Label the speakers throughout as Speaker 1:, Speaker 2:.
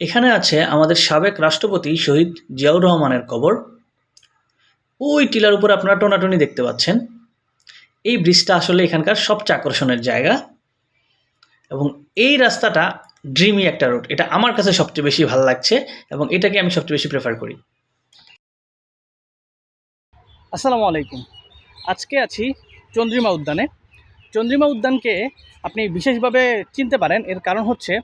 Speaker 1: এখানে আছে আমাদের সাবেক রাষ্ট্রপতি শহীদ জিয়াউর রহমানের কবর। ওই টিলার উপর আপনারা টোনাটুনি দেখতে পাচ্ছেন। এই ব্রিজটা আসলে এখানকার সবচেয়ে আকর্ষণের জায়গা। এবং এই রাস্তাটা ড্রিমি একটা রোড এটা আমার কাছে সবচেয়ে বেশি ভালো লাগছে এবং এটাকে আমি সবচেয়ে বেশি প্রেফার করি।
Speaker 2: আসসালামু আলাইকুম। আজকে আছি চন্দ্রিমা উদ্যানে। চন্দ্রিমা উদ্যানকে আপনি বিশেষভাবে চিনতে পারেন। এর কারণ হচ্ছে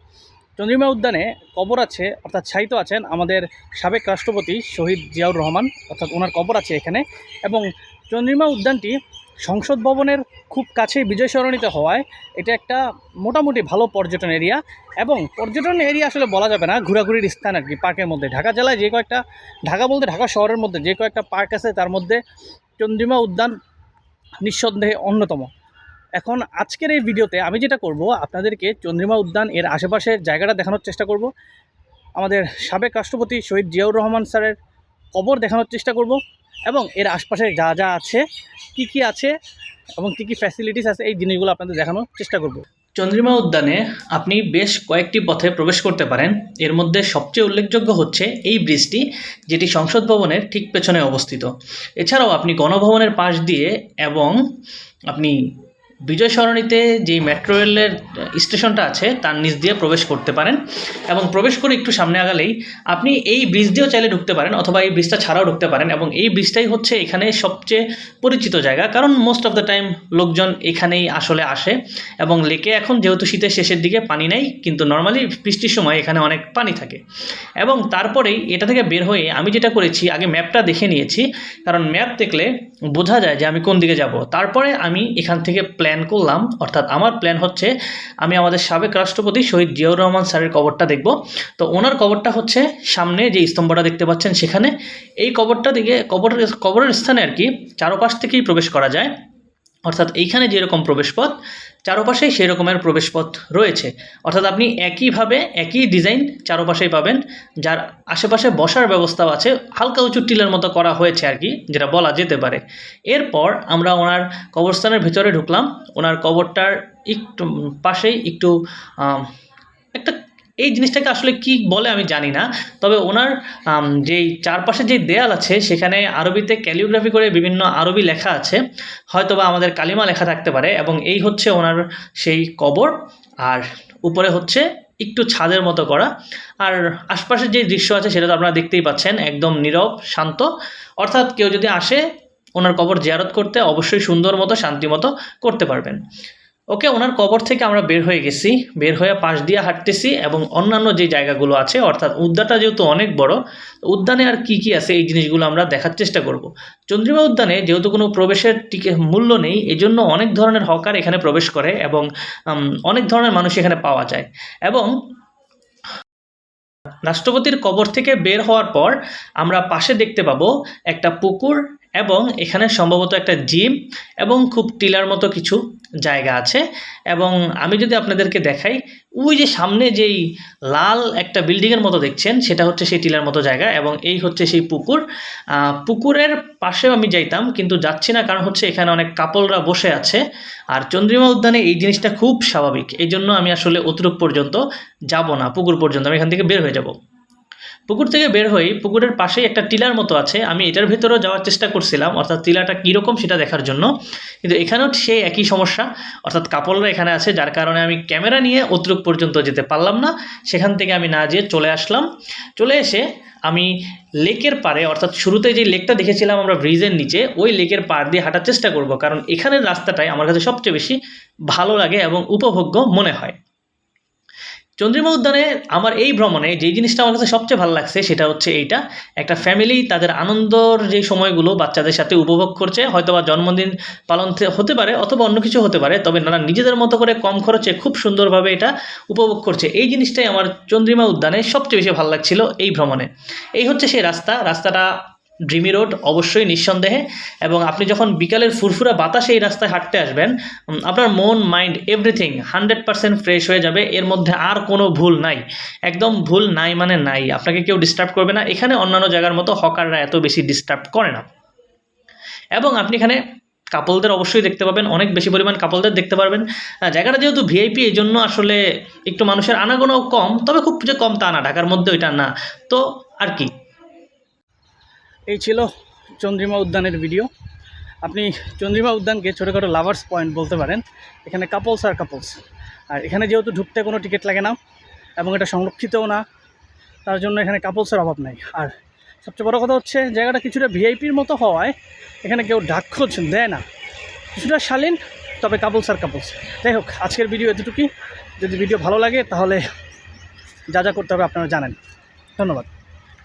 Speaker 2: চন্দ্রিমা উদ্যানে কবর আছে, অর্থাৎ ছাইত আছেন আমাদের সাবেক রাষ্ট্রপতি শহীদ জিয়াউর রহমান, অর্থাৎ ওনার কবর আছে এখানে। এবং চন্দ্রিমা উদ্যানটি সংসদ ভবনের খুব কাছে বিজয় সরণিতে হওয়ায় এটা একটা মোটামুটি ভালো পর্যটন এরিয়া। এবং পর্যটন এরিয়া আসলে বলা যাবে না, ঘোরাঘুরির স্থান আর কি, পার্কের মধ্যে। ঢাকা জেলায় যে কয়েকটা, ঢাকা বলতে ঢাকা শহরের মধ্যে যে কয়েকটা পার্ক আছে, তার মধ্যে চন্দ্রিমা উদ্যান নিঃসন্দেহে অন্যতম। এখন আজকের এই ভিডিওতে আমি যেটা করব, আপনাদেরকে চন্দ্রিমা উদ্যান এর আশেপাশের জায়গাটা দেখানোর চেষ্টা করব। আমাদের সাবেক রাষ্ট্রপতি শহীদ জিয়াউর রহমান স্যারের কবর দেখানোর চেষ্টা করব এবং এর আশপাশে যা যা আছে, কি কি আছে এবং কী কী ফ্যাসিলিটিস আছে, এই জিনিসগুলো আপনাদের দেখানোর চেষ্টা করব।
Speaker 1: চন্দ্রিমা উদ্যানে আপনি বেশ কয়েকটি পথে প্রবেশ করতে পারেন। এর মধ্যে সবচেয়ে উল্লেখযোগ্য হচ্ছে এই ব্রিজটি, যেটি সংসদ ভবনের ঠিক পেছনে অবস্থিত। এছাড়াও আপনি গণভবনের পাশ দিয়ে এবং আপনি বিজয় সরণিতে যেই মেট্রো রেলের স্টেশনটা আছে, তার নিচ দিয়ে প্রবেশ করতে পারেন এবং প্রবেশ করে একটু সামনে আগালেই আপনি এই ব্রিজ দিয়েও চাইলে ঢুকতে পারেন অথবা এই ব্রিজটা ছাড়াও ঢুকতে পারেন এবং এই ব্রিজটাই হচ্ছে এখানে সবচেয়ে পরিচিত জায়গা। কারণ মোস্ট অফ দ্য টাইম লোকজন এখানেই আসলে আসে এবং লেকে এখন যেহেতু শীতের শেষের দিকে পানি নেই, কিন্তু নর্মালি বৃষ্টির সময় এখানে অনেক পানি থাকে। এবং তারপরেই এটা থেকে বের হয়ে আমি যেটা করেছি, আগে ম্যাপটা দেখে নিয়েছি। কারণ ম্যাপ দেখলে বোঝা যায় যে আমি কোন দিকে যাব। তারপরে আমি এখান থেকে প্ল্যান করলাম, অর্থাৎ আমার প্ল্যান হচ্ছে আমি আমাদের সাবেক রাষ্ট্রপতি শহীদ জিয়াউর রহমান স্যারের কবরটা দেখব। তো ওনার কবরটা হচ্ছে সামনে যে স্তম্ভটা দেখতে পাচ্ছেন সেখানে। এই কবরটা দিকে কবরের কবরের স্থানে আর কি চারোপাশ থেকেই প্রবেশ করা যায়। অর্থাৎ এইখানে যেরকম প্রবেশপথ, চারপাশেই সেই রকমের প্রবেশপথ রয়েছে। অর্থাৎ আপনি একইভাবে একই ডিজাইন চারপাশেই পাবেন, যার আশেপাশে বসার ব্যবস্থাও আছে, হালকা উঁচু টিলের মতো করা হয়েছে আর কি, যেটা বলা যেতে পারে। এরপর আমরা ওনার কবরস্থানের ভিতরে ঢুকলাম। ওনার কবরটার একটু পাশেই একটু একটা এই জিনিসটাকে আসলে কি বলে আমি জানি না। তবে ওনার যেই চারপাশে যে দেয়াল আছে, সেখানে আরবিতে ক্যালিওগ্রাফি করে বিভিন্ন আরবি লেখা আছে। হয়তোবা আমাদের কালিমা লেখা থাকতে পারে এবং এই হচ্ছে ওনার সেই কবর, আর উপরে হচ্ছে একটু ছাদের মতো করা। আর আশপাশের যে দৃশ্য আছে, সেটা তো আপনারা দেখতেই পাচ্ছেন, একদম নীরব, শান্ত। অর্থাৎ কেউ যদি আসে ওনার কবর জিয়ারত করতে, অবশ্যই সুন্দর মতো, শান্তি মতো করতে পারবেন। ওকে, ওনার কবর থেকে আমরা বের হয়ে গেছি। বের হয়ে পাশ দিয়ে হাঁটতেছি এবং অন্যান্য যে জায়গাগুলো আছে, অর্থাৎ উদ্যানটা যেহেতু অনেক বড় উদ্যানে আর কি কি আছে এই জিনিসগুলো আমরা দেখার চেষ্টা করব। চন্দ্রিমা উদ্যানে যেহেতু কোনো প্রবেশের টিকে, মূল্য নেই, এজন্য অনেক ধরনের হকার এখানে প্রবেশ করে এবং অনেক ধরনের মানুষ এখানে পাওয়া যায়। এবং রাষ্ট্রপতির কবর থেকে বের হওয়ার পর আমরা পাশে দেখতে পাবো একটা পুকুর এবং এখানে সম্ভবত একটা জিম এবং খুব টিলার মতো কিছু জায়গা আছে। এবং আমি যদি আপনাদেরকে দেখাই, ওই যে সামনে যেই লাল একটা বিল্ডিংয়ের মতো দেখছেন, সেটা হচ্ছে সেই টিলার মতো জায়গা এবং এই হচ্ছে সেই পুকুর। পুকুরের পাশেও আমি যাইতাম, কিন্তু যাচ্ছি না কারণ হচ্ছে এখানে অনেক কাপলরা বসে আছে। আর চন্দ্রিমা উদ্যানে এই জিনিসটা খুব স্বাভাবিক। এই জন্য আমি আসলে অতটুক পর্যন্ত যাব না, পুকুর পর্যন্ত। আমি এখান থেকে বের হয়ে যাব। পুকুর থেকে বের হয়ে পুকুরের পাশেই একটা টিলার মতো আছে। আমি এটার ভেতরেও যাওয়ার চেষ্টা করছিলাম, অর্থাৎ টিলাটা কীরকম সেটা দেখার জন্য। কিন্তু এখানেও সেই একই সমস্যা, অর্থাৎ কাপড়রা এখানে আছে, যার কারণে আমি ক্যামেরা নিয়ে অতটুক পর্যন্ত যেতে পারলাম না। সেখান থেকে আমি না যেয়ে চলে আসলাম। চলে এসে আমি লেকের পাড়ে, অর্থাৎ শুরুতে যে লেকটা দেখেছিলাম আমরা ব্রিজের নিচে, ওই লেকের পাড় দিয়ে হাঁটার চেষ্টা করব। কারণ এখানের রাস্তাটাই আমার কাছে সবচেয়ে বেশি ভালো লাগে এবং উপভোগ্য মনে হয়। চন্দ্রিমা উদ্যানে আমার এই ভ্রমণে যেই জিনিসটা আমার কাছে সবচেয়ে ভালো লাগছে সেটা হচ্ছে এইটা। একটা ফ্যামিলি তাদের আনন্দর যে সময়গুলো বাচ্চাদের সাথে উপভোগ করছে হয়তো বা জন্মদিন পালন হতে পারে অথবা অন্য কিছু হতে পারে, তবে নানা নিজেদের মতো করে কম খরচে খুব সুন্দরভাবে এটা উপভোগ করছে। এই জিনিসটাই আমার চন্দ্রিমা উদ্যানে সবচেয়ে বেশি ভালো লাগছিল এই ভ্রমণে। এই হচ্ছে সেই রাস্তা। রাস্তাটা ড্রিমি রোড অবশ্যই নিঃসন্দেহে। এবং আপনি যখন বিকালের ফুরফুরা বাতাসে এই রাস্তায় হাঁটতে আসবেন আপনার মন, mind, everything hundred percent fresh হয়ে যাবে। এর মধ্যে আর কোনো ভুল নাই। একদম ভুল নাই মানে নাই। আপনাকে কেউ ডিস্টার্ব করবে না। এখানে অন্যান্য জায়গার মতো হকাররা এত বেশি ডিস্টার্ব করে না। এবং আপনি এখানে কাপলদের অবশ্যই দেখতে পাবেন। অনেক বেশি পরিমাণ কাপলদের দেখতে পারবেন। জায়গাটা যেহেতু ভিআইপি এই জন্য আসলে একটু মানুষের আনাগোনাও কম। তবে খুব যে কম তা না। ঢাকার মধ্যে ওইটা না। তো আর কি?
Speaker 2: এই ছিল চন্দ্রিমা উদ্যানের ভিডিও আপনি চন্দ্রিমা উদ্যানকে ছোটোখাটো লাভার্স পয়েন্ট বলতে পারেন। এখানে কাপলস আর কাপলস আর এখানে যেহেতু ঢুকতে কোনো টিকিট লাগে না এবং এটা সংরক্ষিতও না, তার জন্য এখানে কাপলসের অভাব নাই। আর সবচেয়ে বড় কথা হচ্ছে, জায়গাটা কিছুটা ভিআইপির মতো হওয়ায় এখানে কেউ ডাক খোঁজ দেয় না। কিছুটা শালীন, তবে কাপলস আর কাপলস যাই হোক, আজকের ভিডিও এতটুকুই। যদি ভিডিও ভালো লাগে, তাহলে যা যা করতে হবে আপনারা জানেন। ধন্যবাদ।